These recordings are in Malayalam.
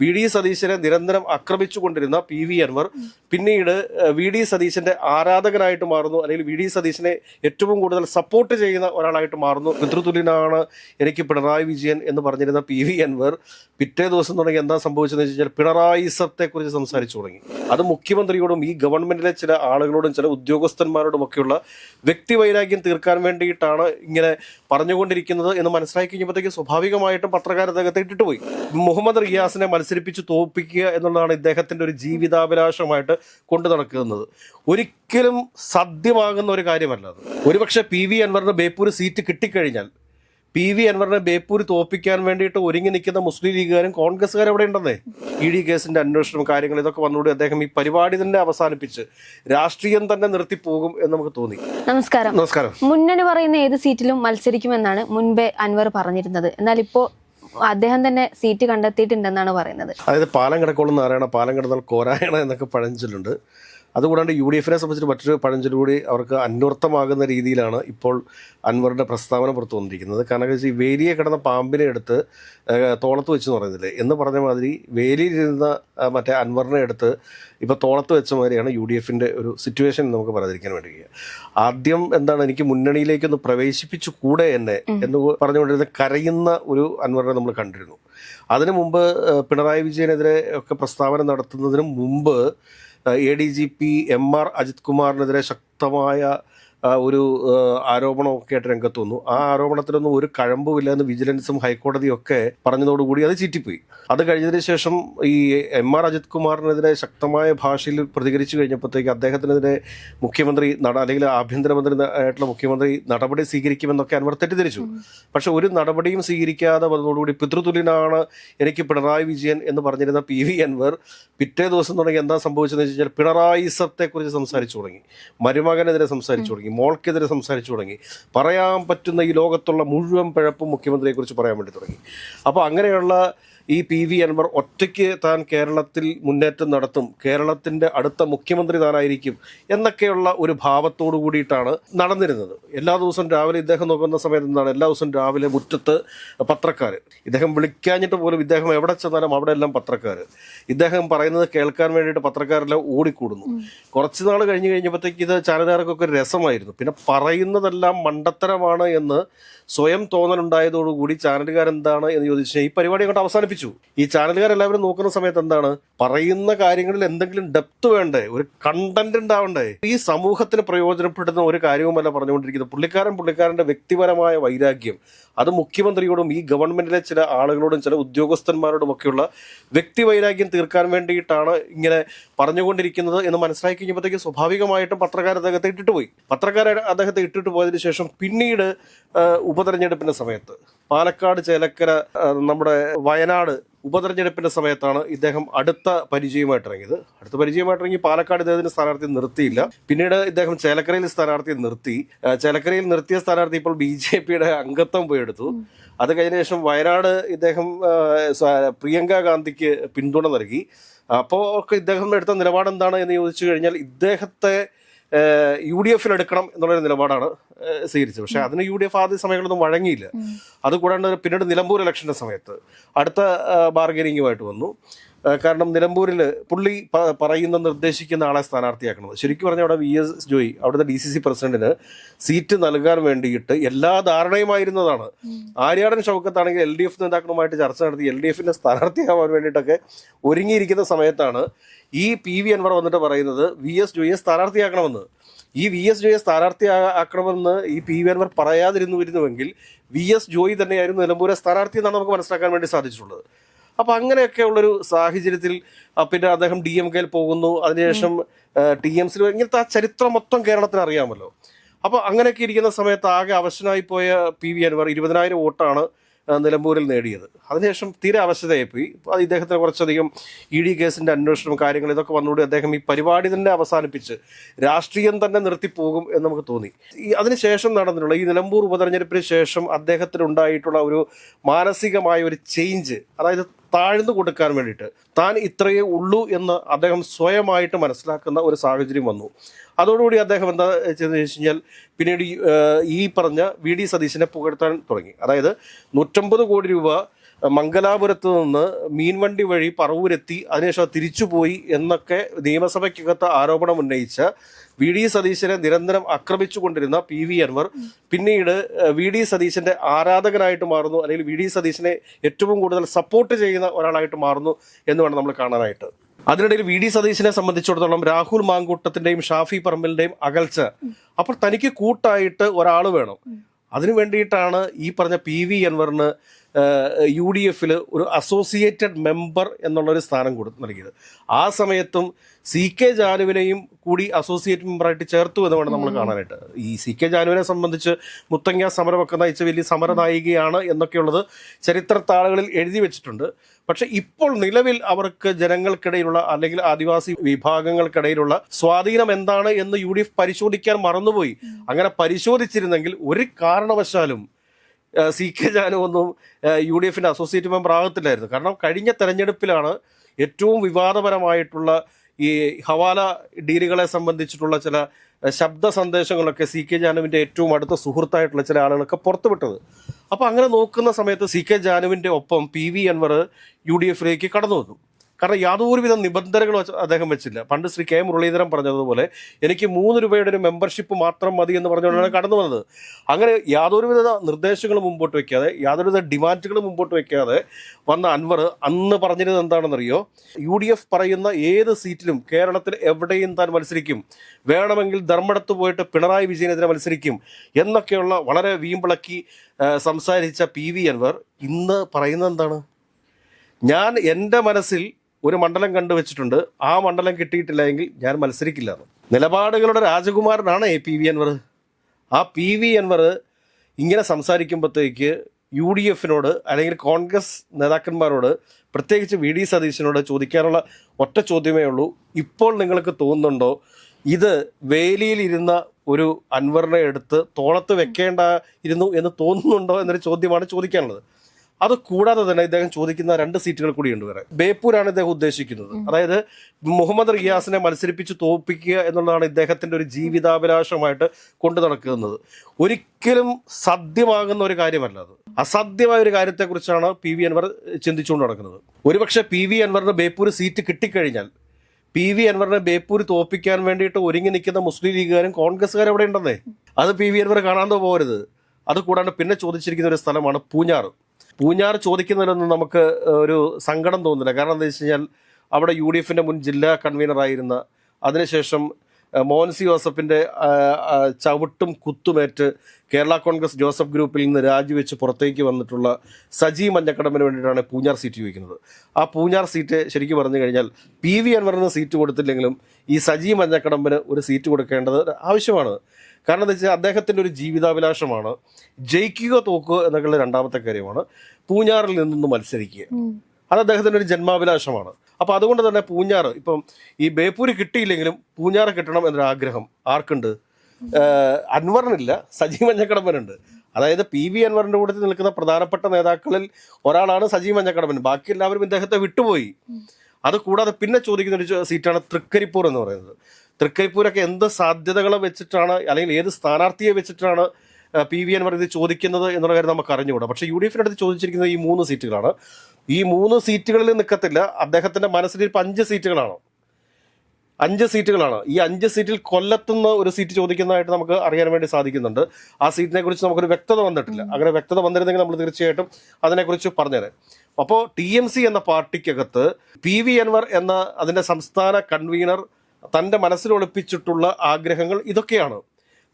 വി ഡി സതീശനെ നിരന്തരം ആക്രമിച്ചുകൊണ്ടിരുന്ന പി വി അൻവർ പിന്നീട് വി ഡി സതീശന്റെ ആരാധകനായിട്ട് മാറുന്നു അല്ലെങ്കിൽ വി ഡി സതീശനെ ഏറ്റവും കൂടുതൽ സപ്പോർട്ട് ചെയ്യുന്ന ഒരാളായിട്ട് മാറുന്നു. പിതൃതുല്യനാണ് എനിക്ക് പിണറായി വിജയൻ എന്ന് പറഞ്ഞിരുന്ന പി വി അൻവർ പിറ്റേ ദിവസം തുടങ്ങി എന്താ സംഭവിച്ചതെന്ന് വെച്ച് കഴിഞ്ഞാൽ പിണറായിസത്തെ കുറിച്ച് സംസാരിച്ചു തുടങ്ങി. അത് മുഖ്യമന്ത്രിയോടും ഈ ഗവൺമെന്റിലെ ചില ആളുകളോടും ചില ഉദ്യോഗസ്ഥന്മാരോടും ഒക്കെയുള്ള വ്യക്തിവൈരാഗ്യം തീർക്കാൻ വേണ്ടിയിട്ടാണ് ഇങ്ങനെ പറഞ്ഞുകൊണ്ടിരിക്കുന്നത് എന്ന് മനസ്സിലാക്കി കഴിഞ്ഞപ്പോഴത്തേക്ക് സ്വാഭാവികമായിട്ടും അദ്ദേഹത്തെ ഇട്ടിട്ട് പോയി. മുഹമ്മദ് റിയാസിനെ മത്സരിപ്പിച്ച് തോൽപ്പിക്കുക എന്നുള്ളതാണ് ഇദ്ദേഹത്തിന്റെ ഒരു ജീവിതാഭിലാഷമായിട്ട് കൊണ്ടു നടക്കുന്നത്. ഒരിക്കലും സാധ്യമാകുന്ന ഒരു കാര്യമല്ല അത്. ഒരുപക്ഷെ പി വി അൻവറിന് ബേപ്പൂർ സീറ്റ് കിട്ടിക്കഴിഞ്ഞാൽ പി വി അൻവറിനെ ബേപ്പൂർ തോപ്പിക്കാൻ വേണ്ടിയിട്ട് ഒരുങ്ങി നിൽക്കുന്ന മുസ്ലിം ലീഗുകാരും കോൺഗ്രസ്സുകാരും അവിടെ ഉണ്ടെന്നേ? ഇ ഡി കേസിന്റെ അന്വേഷണം കാര്യങ്ങൾ ഇതൊക്കെ വന്നുകൂടി അദ്ദേഹം ഈ പരിപാടി തന്നെ അവസാനിപ്പിച്ച് രാഷ്ട്രീയം തന്നെ നിർത്തിപ്പോകും എന്ന് നമുക്ക് തോന്നി. നമസ്കാരം. നമസ്കാരം. മുന്നണി പറയുന്ന ഏത് സീറ്റിലും മത്സരിക്കുമെന്നാണ് മുൻപേ അൻവർ പറഞ്ഞിരുന്നത്. എന്നാൽ ഇപ്പോ അദ്ദേഹം തന്നെ സീറ്റ് കണ്ടെത്തിയിട്ടുണ്ടെന്നാണ് പറയുന്നത്. അതായത് പാലം കിടക്കോളം പറയണ പാലം കിടന്നാൽ കോരായണ എന്നൊക്കെ പഴഞ്ചൊല്ലുണ്ട്. അതുകൂടാണ്ട് യു ഡി എഫിനെ സംബന്ധിച്ച് മറ്റൊരു പഴഞ്ചൊല്ല് കൂടി അവർക്ക് അന്വർത്ഥമാകുന്ന രീതിയിലാണ് ഇപ്പോൾ അൻവറിന്റെ പ്രസ്താവന പുറത്തു വന്നിരിക്കുന്നത്. കാരണം വെച്ചാൽ ഈ വേലിയെ കിടന്ന പാമ്പിനെ എടുത്ത് തോളത്ത് വെച്ച് എന്ന് പറയുന്നില്ലേ? എന്ന് പറഞ്ഞ മാതിരി വേലിയിലിരുന്ന മറ്റേ അൻവറിനെ എടുത്ത് ഇപ്പോൾ തോളത്ത് വെച്ച മാതിരിയാണ് യു ഡി എഫിന്റെ ഒരു സിറ്റുവേഷൻ നമുക്ക് പറയാതിരിക്കാൻ വേണ്ടി ആദ്യം എന്താണ് എനിക്ക് മുന്നണിയിലേക്കൊന്ന് പ്രവേശിപ്പിച്ചു കൂടെ എന്നെ എന്ന് പറഞ്ഞുകൊണ്ടിരുന്ന കരയുന്ന ഒരു അൻവറിനെ നമ്മൾ കണ്ടിരുന്നു. അതിനു മുമ്പ് പിണറായി വിജയനെതിരെ ഒക്കെ പ്രസ്താവന നടത്തുന്നതിന് മുമ്പ് A D G P M R Ajith കുമാറിനെതിരെ ശക്തമായ ഒരു ആരോപണമൊക്കെ ആയിട്ട് രംഗത്ത് വന്നു. ആ ആരോപണത്തിലൊന്നും ഒരു കഴമ്പുമില്ല എന്ന് വിജിലൻസും ഹൈക്കോടതിയും ഒക്കെ പറഞ്ഞതോടുകൂടി അത് ചീറ്റിപ്പോയി. അത് കഴിഞ്ഞതിന് ശേഷം ഈ എം ആർ അജിത് കുമാറിനെതിരെ ശക്തമായ ഭാഷയിൽ പ്രതികരിച്ചു കഴിഞ്ഞപ്പോഴത്തേക്ക് അദ്ദേഹത്തിനെതിരെ മുഖ്യമന്ത്രി നട അല്ലെങ്കിൽ ആഭ്യന്തരമന്ത്രി ആയിട്ടുള്ള മുഖ്യമന്ത്രി നടപടി സ്വീകരിക്കുമെന്നൊക്കെ അൻവർ തെറ്റിദ്ധരിച്ചു. പക്ഷെ ഒരു നടപടിയും സ്വീകരിക്കാതെ വന്നതോടുകൂടി പിതൃതുല്യനാണ് എനിക്ക് പിണറായി വിജയൻ എന്ന് പറഞ്ഞിരുന്ന പി വി അൻവർ പിറ്റേ ദിവസം തുടങ്ങി എന്താ സംഭവിച്ചതെന്ന് വെച്ച് കഴിഞ്ഞാൽ പിണറായിസത്തെ കുറിച്ച് സംസാരിച്ചു തുടങ്ങി. മരുമകനെതിരെ സംസാരിച്ചു തുടങ്ങി. മോൾക്കെതിരെ സംസാരിച്ചു തുടങ്ങി പറയാൻ പറ്റുന്ന ഈ ലോകത്തുള്ള മുഴുവൻ പിഴപ്പും മുഖ്യമന്ത്രിയെക്കുറിച്ച് പറയാൻ വേണ്ടി തുടങ്ങി. അപ്പോൾ അങ്ങനെയുള്ള ഈ പി വി അൻവർ ഒറ്റയ്ക്ക് താൻ കേരളത്തിൽ മുന്നേറ്റം നടത്തും കേരളത്തിന്റെ അടുത്ത മുഖ്യമന്ത്രി താനായിരിക്കും എന്നൊക്കെയുള്ള ഒരു ഭാവത്തോടു കൂടിയിട്ടാണ് നടന്നിരുന്നത്. എല്ലാ ദിവസവും രാവിലെ ഇദ്ദേഹം നോക്കുന്ന സമയത്ത് എന്താണ്? എല്ലാ ദിവസവും രാവിലെ മുറ്റത്ത് പത്രക്കാർ ഇദ്ദേഹം വിളിക്കാഞ്ഞിട്ട് പോലും ഇദ്ദേഹം എവിടെ ചെന്നാലും അവിടെ എല്ലാം പത്രക്കാർ ഇദ്ദേഹം പറയുന്നത് കേൾക്കാൻ വേണ്ടിയിട്ട് പത്രക്കാരെല്ലാം ഓടിക്കൂടുന്നു. കുറച്ച് നാൾ കഴിഞ്ഞ് കഴിഞ്ഞപ്പോഴത്തേക്ക് ഇത് ചാനലുകാർക്കൊക്കെ ഒരു രസമായിരുന്നു. പിന്നെ പറയുന്നതെല്ലാം മണ്ടത്തരമാണ് എന്ന് സ്വയം തോന്നലുണ്ടായതോടുകൂടി ചാനലുകാരെന്താണ് എന്ന് ചോദിച്ചാൽ ഈ പരിപാടി അങ്ങോട്ട് അവസാനിപ്പിച്ചു. ഈ ചാനലുകാർ എല്ലാവരും നോക്കുന്ന സമയത്ത് എന്താണ്? പറയുന്ന കാര്യങ്ങളിൽ എന്തെങ്കിലും ഡെപ്ത് വേണ്ടേ? ഒരു കണ്ടന്റ് ഉണ്ടാവണ്ടേ? ഈ സമൂഹത്തിന് പ്രയോജനപ്പെടുന്ന ഒരു കാര്യവുമല്ല പറഞ്ഞുകൊണ്ടിരിക്കുന്നത്. പുള്ളിക്കാരൻ പുള്ളിക്കാരന്റെ വ്യക്തിപരമായ വൈരാഗ്യം. അത് മുഖ്യമന്ത്രിയോടും ഈ ഗവൺമെന്റിലെ ചില ആളുകളോടും ചില ഉദ്യോഗസ്ഥന്മാരോടും ഒക്കെയുള്ള വ്യക്തിവൈരാഗ്യം തീർക്കാൻ വേണ്ടിയിട്ടാണ് ഇങ്ങനെ പറഞ്ഞുകൊണ്ടിരിക്കുന്നത് എന്ന് മനസ്സിലാക്കി കഴിഞ്ഞപ്പോഴത്തേക്ക് സ്വാഭാവികമായിട്ടും പത്രക്കാർ അദ്ദേഹത്തെ ഇട്ടിട്ട് പോയി. പത്രക്കാരെ അദ്ദേഹത്തെ ഇട്ടിട്ട് പോയതിനു ശേഷം പിന്നീട് ഉപതെരഞ്ഞെടുപ്പിന്റെ സമയത്ത്. പാലക്കാട് ചേലക്കര നമ്മുടെ വയനാട് ഉപതെരഞ്ഞെടുപ്പിന്റെ സമയത്താണ് ഇദ്ദേഹം അടുത്ത പരിചയമായിട്ട് ഇറങ്ങിയത്. അടുത്ത പരിചയമായിട്ട് ഇറങ്ങി പാലക്കാട് ഇദ്ദേഹത്തിന് സ്ഥാനാർത്ഥി നിർത്തിയില്ല. പിന്നീട് ഇദ്ദേഹം ചേലക്കരയിൽ സ്ഥാനാർത്ഥി നിർത്തി. ചേലക്കരയിൽ നിർത്തിയ സ്ഥാനാർത്ഥി ഇപ്പോൾ ബി ജെ പിയുടെ അംഗത്വം പോയി എടുത്തു അത് കഴിഞ്ഞ ശേഷം വയനാട് ഇദ്ദേഹം പ്രിയങ്ക ഗാന്ധിക്ക് പിന്തുണ നൽകി. അപ്പോൾ ഇദ്ദേഹം എടുത്ത നിലപാട് എന്താണ് എന്ന് ചോദിച്ചു കഴിഞ്ഞാൽ ഇദ്ദേഹത്തെ യു ഡി എഫിൽ എടുക്കണം എന്നുള്ളൊരു നിലപാടാണ് സ്വീകരിച്ചത്. പക്ഷെ അതിന് യു ഡി എഫ് ആദ്യ സമയങ്ങളൊന്നും വഴങ്ങിയില്ല. അതുകൂടാണ്ട് പിന്നീട് നിലമ്പൂർ ഇലക്ഷന്റെ സമയത്ത് അടുത്ത ബാർഗനിങ്ങുമായിട്ട് വന്നു. കാരണം നിലമ്പൂരിൽ പുള്ളി പറയുന്ന നിർദ്ദേശിക്കുന്ന ആളെ സ്ഥാനാർത്ഥിയാക്കണത് ശരിക്കും പറഞ്ഞാൽ അവിടെ വി എസ് ജോയി അവിടുത്തെ ഡി സി സി പ്രസിഡന്റിന് സീറ്റ് നൽകാൻ വേണ്ടിയിട്ട് എല്ലാ ധാരണയുമായിരുന്നതാണ്. ആര്യാടൻ ഷൗക്കത്താണെങ്കിൽ എൽ ഡി എഫ് നേതാക്കളുമായിട്ട് ചർച്ച നടത്തി എൽ ഡി എഫിന്റെ സ്ഥാനാർത്ഥിയാവാൻ വേണ്ടിയിട്ടൊക്കെ ഒരുങ്ങിയിരിക്കുന്ന സമയത്താണ് ഈ പി വി അൻവർ വന്നിട്ട് പറയുന്നത് വി എസ് ജോയിയെ സ്ഥാനാർത്ഥിയാക്കണമെന്ന്. ഈ വി എസ് ജോയിയെ സ്ഥാനാർത്ഥി ആക്കണമെന്ന് ഈ പി വി അൻവർ പറയാതിരുന്നു വരുന്നുവെങ്കിൽ വി എസ് ജോയി തന്നെയായിരുന്നു നിലമ്പൂരെ സ്ഥാനാർത്ഥി എന്നാണ് നമുക്ക് മനസ്സിലാക്കാൻ വേണ്ടി സാധിച്ചിട്ടുള്ളത്. അപ്പൊ അങ്ങനെയൊക്കെ ഉള്ളൊരു സാഹചര്യത്തിൽ പിന്നെ അദ്ദേഹം ഡി എം കെയിൽ പോകുന്നു. അതിനുശേഷം ടി എം സി ഇങ്ങനത്തെ ആ ചരിത്രം മൊത്തം കേരളത്തിന് അറിയാമല്ലോ. അപ്പൊ അങ്ങനെയൊക്കെ ഇരിക്കുന്ന സമയത്ത് ആകെ അവശനായി പോയ പി വി അൻവർ ഇരുപതിനായിരം വോട്ടാണ് നിലമ്പൂരിൽ നേടിയത്. അതിനുശേഷം തീരെ അവശതയായിപ്പോയി. അത് ഇദ്ദേഹത്തിന് കുറച്ചധികം ഇ ഡി കേസിന്റെ അന്വേഷണം കാര്യങ്ങൾ ഇതൊക്കെ വന്നുകൂടി അദ്ദേഹം ഈ പരിപാടി തന്നെ അവസാനിപ്പിച്ച് രാഷ്ട്രീയം തന്നെ നിർത്തിപ്പോകും എന്ന് നമുക്ക് തോന്നി. ഈ അതിനുശേഷം നടന്നിട്ടുള്ള ഈ നിലമ്പൂർ ഉപതെരഞ്ഞെടുപ്പിന് ശേഷം അദ്ദേഹത്തിന് ഉണ്ടായിട്ടുള്ള ഒരു മാനസികമായ ഒരു ചേഞ്ച് അതായത് താഴ്ന്നു കൊടുക്കാൻ വേണ്ടിയിട്ട് താൻ ഇത്രയേ ഉള്ളൂ എന്ന് അദ്ദേഹം സ്വയമായിട്ട് മനസ്സിലാക്കുന്ന ഒരു സാഹചര്യം വന്നു. അതോടുകൂടി അദ്ദേഹം എന്താ ചെയ്തെന്ന് വെച്ച് കഴിഞ്ഞാൽ പിന്നീട് ഈ, പറഞ്ഞ വി ഡി സതീശനെ പുകഴ്ത്താൻ തുടങ്ങി. അതായത് നൂറ്റമ്പത് കോടി രൂപ മംഗലാപുരത്ത് നിന്ന് മീൻവണ്ടി വഴി പറവൂരെത്തി അതിനുശേഷം തിരിച്ചുപോയി എന്നൊക്കെ നിയമസഭയ്ക്കകത്ത് ആരോപണം ഉന്നയിച്ച വി ഡി സതീശനെ നിരന്തരം ആക്രമിച്ചുകൊണ്ടിരുന്ന പി വി അൻവർ പിന്നീട് വി ഡി സതീശന്റെ ആരാധകനായിട്ട് മാറുന്നു അല്ലെങ്കിൽ വി ഡി സതീശനെ ഏറ്റവും കൂടുതൽ സപ്പോർട്ട് ചെയ്യുന്ന ഒരാളായിട്ട് മാറുന്നു എന്ന് വേണം നമ്മൾ കാണാനായിട്ട്. അതിനിടയിൽ വി ഡി സതീശനെ സംബന്ധിച്ചിടത്തോളം രാഹുൽ മാങ്കൂട്ടത്തിന്റെയും ഷാഫി പറമ്പലിന്റെയും അകൽച്ച. അപ്പോൾ തനിക്ക് കൂട്ടായിട്ട് ഒരാൾ വേണം. അതിനു വേണ്ടിയിട്ടാണ് ഈ പറഞ്ഞ പി വി അൻവറിന് യു ഡി എഫിൽ ഒരു അസോസിയേറ്റഡ് മെമ്പർ എന്നുള്ളൊരു സ്ഥാനം കൊടു നൽകിയത്. ആ സമയത്തും സി കെ ജാനുവിനെയും കൂടി അസോസിയേറ്റ് മെമ്പറായിട്ട് ചേർത്തു എന്ന് വേണം നമ്മൾ കാണാനായിട്ട്. ഈ സി കെ ജാനുവിനെ സംബന്ധിച്ച് മുത്തങ്ങ സമരമൊക്കെ നയിച്ച വലിയ സമരനായികയാണ് എന്നൊക്കെയുള്ളത് ചരിത്ര താളുകളിൽ എഴുതി വെച്ചിട്ടുണ്ട്. പക്ഷെ ഇപ്പോൾ നിലവിൽ അവർക്ക് ജനങ്ങൾക്കിടയിലുള്ള അല്ലെങ്കിൽ ആദിവാസി വിഭാഗങ്ങൾക്കിടയിലുള്ള സ്വാധീനം എന്താണ് എന്ന് യു ഡി എഫ് പരിശോധിക്കാൻ മറന്നുപോയി. അങ്ങനെ പരിശോധിച്ചിരുന്നെങ്കിൽ ഒരു കാരണവശാലും സി കെ ജാനു ഒന്നും യു ഡി എഫിന്റെ അസോസിയേറ്റ് മെമ്പർ ആകത്തില്ലായിരുന്നു. കാരണം കഴിഞ്ഞ തെരഞ്ഞെടുപ്പിലാണ് ഏറ്റവും വിവാദപരമായിട്ടുള്ള ഈ ഹവാല ഡീലുകളെ സംബന്ധിച്ചിട്ടുള്ള ചില ശബ്ദ സന്ദേശങ്ങളൊക്കെ സി കെ ജാനുവിന്റെ ഏറ്റവും അടുത്ത സുഹൃത്തായിട്ടുള്ള ചില ആളുകളൊക്കെ പുറത്തുവിട്ടത്. അപ്പോൾ അങ്ങനെ നോക്കുന്ന സമയത്ത് സി കെ ജാനുവിന്റെ ഒപ്പം P V Anvar U D എഫിലേക്ക് കടന്നു വന്നു. കാരണം യാതൊരുവിധ നിബന്ധനകളും അദ്ദേഹം വെച്ചില്ല. പണ്ട് ശ്രീ കെ മുരളീധരൻ പറഞ്ഞതുപോലെ എനിക്ക് മൂന്ന് രൂപയുടെ ഒരു മെമ്പർഷിപ്പ് മാത്രം മതി എന്ന് പറഞ്ഞുകൊണ്ടാണ് കടന്നു വന്നത്. അങ്ങനെ യാതൊരുവിധ നിർദ്ദേശങ്ങളും മുമ്പോട്ട് വയ്ക്കാതെ യാതൊരുവിധ ഡിമാൻഡുകളും മുമ്പോട്ട് വയ്ക്കാതെ വന്ന അൻവർ അന്ന് പറഞ്ഞിരുന്നത് എന്താണെന്നറിയോ? യു ഡി എഫ് പറയുന്ന ഏത് സീറ്റിലും കേരളത്തിൽ എവിടെയും താൻ മത്സരിക്കും. വേണമെങ്കിൽ ധർമ്മടത്ത് പോയിട്ട് പിണറായി വിജയനെതിരെ മത്സരിക്കും എന്നൊക്കെയുള്ള വളരെ വീമ്പിളക്കി സംസാരിച്ച പി വി അൻവർ ഇന്ന് പറയുന്നത് എന്താണ്? ഞാൻ എന്റെ മനസ്സിൽ ഒരു മണ്ഡലം കണ്ടുവച്ചിട്ടുണ്ട് ആ മണ്ഡലം കിട്ടിയിട്ടില്ല എങ്കിൽ ഞാൻ മത്സരിക്കില്ല. നിലപാടുകളുടെ രാജകുമാരനാണ് എ പി വി അൻവർ. ആ പി വി അൻവർ ഇങ്ങനെ സംസാരിക്കുമ്പോഴത്തേക്ക് യു ഡി എഫിനോട് അല്ലെങ്കിൽ കോൺഗ്രസ് നേതാക്കന്മാരോട് പ്രത്യേകിച്ച് വി ഡി സതീശനോട് ചോദിക്കാനുള്ള ഒറ്റ ചോദ്യമേ ഉള്ളൂ. ഇപ്പോൾ നിങ്ങൾക്ക് തോന്നുന്നുണ്ടോ ഇത് വേലിയിലിരുന്ന ഒരു അൻവറിനെ എടുത്ത് തോളത്ത് വെക്കേണ്ട ഇരുന്നു എന്ന് തോന്നുന്നുണ്ടോ എന്നൊരു ചോദ്യമാണ് ചോദിക്കാനുള്ളത്. അത് കൂടാതെ തന്നെ ഇദ്ദേഹം ചോദിക്കുന്ന രണ്ട് സീറ്റുകൾ കൂടി കൂടിയുണ്ട് വേറെ. ബേപ്പൂരാണ് ഇദ്ദേഹം ഉദ്ദേശിക്കുന്നത്. അതായത് മുഹമ്മദ് റിയാസിനെ മത്സരിപ്പിച്ച് തോൽപ്പിക്കുക എന്നുള്ളതാണ് ഇദ്ദേഹത്തിന്റെ ഒരു ജീവിതാഭിലാഷമായിട്ട് കൊണ്ടു നടക്കുന്നത്. ഒരിക്കലും സത്യമാകുന്ന ഒരു കാര്യമല്ല അത്. അസാധ്യമായ ഒരു കാര്യത്തെക്കുറിച്ചാണ് പി വി അൻവർ ചിന്തിച്ചുകൊണ്ട് നടക്കുന്നത്. ഒരുപക്ഷെ പി വി അൻവറിന് ബേപ്പൂർ സീറ്റ് കിട്ടിക്കഴിഞ്ഞാൽ പി വി അൻവറിനെ ബേപ്പൂർ തോപ്പിക്കാൻ വേണ്ടിയിട്ട് ഒരുങ്ങി നിൽക്കുന്ന മുസ്ലിം ലീഗുകാരും കോൺഗ്രസ്സുകാരും അവിടെ ഉണ്ടെന്നേ? അത് പി വി അൻവർ കാണാൻ പോകരുത്. അത് കൂടാണ്ട് പിന്നെ ചോദിച്ചിരിക്കുന്ന ഒരു സ്ഥലമാണ് പൂഞ്ഞാർ പൂഞ്ഞാർ ചോദിക്കുന്നതിനൊന്നും നമുക്ക് ഒരു സങ്കടം തോന്നുന്നില്ല. കാരണം എന്താ വെച്ച് കഴിഞ്ഞാൽ അവിടെ യു ഡി എഫിന്റെ മുൻ ജില്ലാ കൺവീനറായിരുന്ന അതിനുശേഷം മോഹൻ മോൻസി ജോസഫിന്റെ ചവിട്ടും കുത്തുമേറ്റ് കേരള കോൺഗ്രസ് ജോസഫ് ഗ്രൂപ്പിൽ നിന്ന് രാജിവെച്ച് പുറത്തേക്ക് വന്നിട്ടുള്ള സജി മഞ്ഞക്കടമ്പിന് വേണ്ടിയിട്ടാണ് പൂഞ്ഞാർ സീറ്റ് ചോദിക്കുന്നത്. ആ പൂഞ്ഞാർ സീറ്റ് ശരിക്കും പറഞ്ഞു കഴിഞ്ഞാൽ പി വി അൻവറിന് സീറ്റ് കൊടുത്തില്ലെങ്കിലും ഈ സജി മഞ്ഞക്കടമ്പിന് ഒരു സീറ്റ് കൊടുക്കേണ്ടത് ആവശ്യമാണ്. കാരണം എന്താ വെച്ചാൽ അദ്ദേഹത്തിന്റെ ഒരു ജീവിതാഭിലാഷമാണ്. ജയിക്കുക തോക്കുക എന്നൊക്കെയുള്ള രണ്ടാമത്തെ കാര്യമാണ്. പൂഞ്ഞാറിൽ നിന്നൊന്ന് മത്സരിക്കുക. അത് അദ്ദേഹത്തിന്റെ ഒരു ജന്മാഭിലാഷമാണ്. അപ്പോൾ അതുകൊണ്ട് തന്നെ പൂഞ്ഞാറ് ഇപ്പം ഈ ബേപ്പൂര് കിട്ടിയില്ലെങ്കിലും പൂഞ്ഞാറ് കിട്ടണം എന്നൊരു ആഗ്രഹം ആർക്കുണ്ട് അൻവറിനില്ല സജി മഞ്ഞക്കടമ്പനുണ്ട്. അതായത് പി വി അൻവറിന്റെ കൂട്ടത്തിൽ നിൽക്കുന്ന പ്രധാനപ്പെട്ട നേതാക്കളിൽ ഒരാളാണ് സജി മഞ്ഞക്കടമ്പൻ. ബാക്കി എല്ലാവരും ഇദ്ദേഹത്തെ വിട്ടുപോയി. അത് കൂടാതെ പിന്നെ ചോദിക്കുന്ന ഒരു സീറ്റാണ് തൃക്കരിപ്പൂർ എന്ന് പറയുന്നത്. തൃക്കരിപ്പൂരൊക്കെ എന്ത് സാധ്യതകളെ വെച്ചിട്ടാണ് അല്ലെങ്കിൽ ഏത് സ്ഥാനാർത്ഥിയെ വെച്ചിട്ടാണ് പി വി എൻ ഇത് ചോദിക്കുന്നത് എന്നുള്ള കാര്യം നമുക്ക് അറിഞ്ഞുകൂടാ. പക്ഷേ യു ഡി എഫിനടുത്ത് അടുത്ത് ചോദിച്ചിരിക്കുന്നത് ഈ മൂന്ന് സീറ്റുകളാണ്. ഈ മൂന്ന് സീറ്റുകളിൽ നിൽക്കത്തില്ല. അദ്ദേഹത്തിന്റെ മനസ്സിൽ ഇപ്പം അഞ്ച് സീറ്റുകളാണ്. അഞ്ച് സീറ്റുകളാണ്. ഈ അഞ്ച് സീറ്റിൽ കൊല്ലത്തുനിന്ന് ഒരു സീറ്റ് ചോദിക്കുന്നതായിട്ട് നമുക്ക് അറിയാൻ വേണ്ടി സാധിക്കുന്നുണ്ട്. ആ സീറ്റിനെ കുറിച്ച് നമുക്കൊരു വ്യക്തത വന്നിട്ടില്ല. അങ്ങനെ വ്യക്തത വന്നിരുന്നെങ്കിൽ നമ്മൾ തീർച്ചയായിട്ടും അതിനെക്കുറിച്ച് പറഞ്ഞുതരാം അപ്പോൾ ടി എം സി എന്ന പാർട്ടിക്കകത്ത് പി വി അൻവർ എന്ന അതിന്റെ സംസ്ഥാന കൺവീനർ തന്റെ മനസ്സിൽ ഒളിപ്പിച്ചിട്ടുള്ള ആഗ്രഹങ്ങൾ ഇതൊക്കെയാണ്.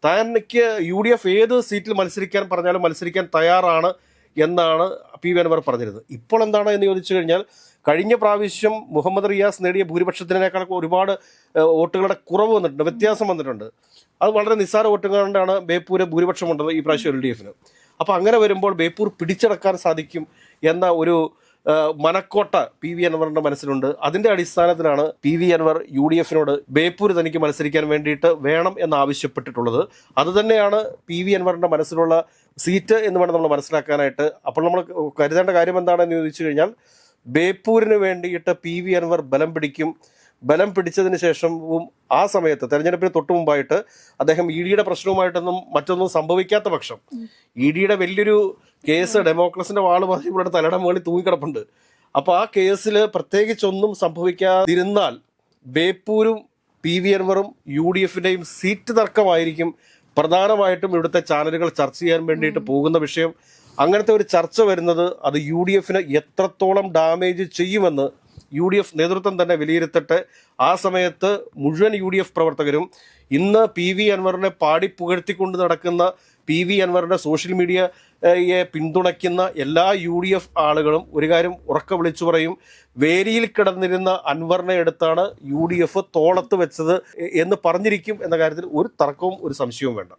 തനിക്ക് യു ഡി എഫ് ഏത് സീറ്റിൽ മത്സരിക്കാൻ പറഞ്ഞാലും മത്സരിക്കാൻ തയ്യാറാണ് എന്നാണ് പി വി അൻവർ പറഞ്ഞിരുന്നത്. ഇപ്പോൾ എന്താണ് എന്ന് ചോദിച്ചു കഴിഞ്ഞാൽ കഴിഞ്ഞ പ്രാവശ്യം മുഹമ്മദ് റിയാസ് നേടിയ ഭൂരിപക്ഷത്തിനേക്കാൾ ഒരുപാട് വോട്ടുകളുടെ കുറവ് വന്നിട്ടുണ്ട് വ്യത്യാസം വന്നിട്ടുണ്ട്. അത് വളരെ നിസ്സാര വോട്ടുകൾ കൊണ്ടാണ് ഭൂരിപക്ഷം ഉണ്ടത് ഈ പ്രാവശ്യം എൽ ഡി എഫിന്. അപ്പോൾ അങ്ങനെ വരുമ്പോൾ ബേപ്പൂർ പിടിച്ചടക്കാൻ സാധിക്കും എന്ന ഒരു മനക്കോട്ട പി വി അൻവറിന്റെ മനസ്സിലുണ്ട്. അതിന്റെ അടിസ്ഥാനത്തിലാണ് P V Anvar U D എഫിനോട് Beypore തനിക്ക് മത്സരിക്കാൻ വേണ്ടിയിട്ട് വേണം എന്നാവശ്യപ്പെട്ടിട്ടുള്ളത് അത് തന്നെയാണ് പി വി അൻവറിന്റെ മനസ്സിലുള്ള സീറ്റ് എന്ന് വേണം നമ്മൾ മനസ്സിലാക്കാനായിട്ട്. അപ്പോൾ നമ്മൾ കരുതേണ്ട കാര്യം എന്താണെന്ന് ചോദിച്ചു കഴിഞ്ഞാൽ ബേപ്പൂരിന് വേണ്ടിയിട്ട് പി വി അൻവർ ബലം പിടിക്കും. ബലം പിടിച്ചതിന് ശേഷവും ആ സമയത്ത് തെരഞ്ഞെടുപ്പിന് തൊട്ടു മുമ്പായിട്ട് അദ്ദേഹം ഇ ഡിയുടെ പ്രശ്നവുമായിട്ടൊന്നും മറ്റൊന്നും സംഭവിക്കാത്ത പക്ഷം ഇ ഡിയുടെ വലിയൊരു കേസ് ഡെമോക്രസിന്റെ വാൾ പറഞ്ഞ് ഇവിടെ തലയുടെ മുകളിൽ തൂങ്ങിക്കിടപ്പുണ്ട്. അപ്പൊ ആ കേസിൽ പ്രത്യേകിച്ചൊന്നും സംഭവിക്കാതിരുന്നാൽ ബേപ്പൂരും പി വി അൻവറും യു ഡി എഫിന്റെയും സീറ്റ് തർക്കമായിരിക്കും പ്രധാനമായിട്ടും ഇവിടുത്തെ ചാനലുകൾ ചർച്ച ചെയ്യാൻ വേണ്ടിയിട്ട് പോകുന്ന വിഷയം. അങ്ങനത്തെ ഒരു ചർച്ച വരുന്നത് അത് യു ഡി എഫിന് എത്രത്തോളം ഡാമേജ് ചെയ്യുമെന്ന് യു ഡി എഫ് നേതൃത്വം തന്നെ വിലയിരുത്തട്ടെ. ആ സമയത്ത് മുഴുവൻ യു ഡി എഫ് പ്രവർത്തകരും ഇന്ന് പി വി അൻവറിനെ പാടി പുകഴ്ത്തിക്കൊണ്ട് നടക്കുന്ന പി വി അൻവറിന്റെ സോഷ്യൽ മീഡിയയെ പിന്തുണയ്ക്കുന്ന എല്ലാ യു ഡി എഫ് ആളുകളും ഒരു കാര്യം ഉറക്ക വിളിച്ചു പറയും. വേലിയിൽ കിടന്നിരുന്ന അൻവറിനെ എടുത്താണ് യു ഡി എഫ് തോളത്ത് വെച്ചത് എന്ന് പറഞ്ഞിരിക്കും എന്ന കാര്യത്തിൽ ഒരു തർക്കവും ഒരു സംശയവും വേണ്ട.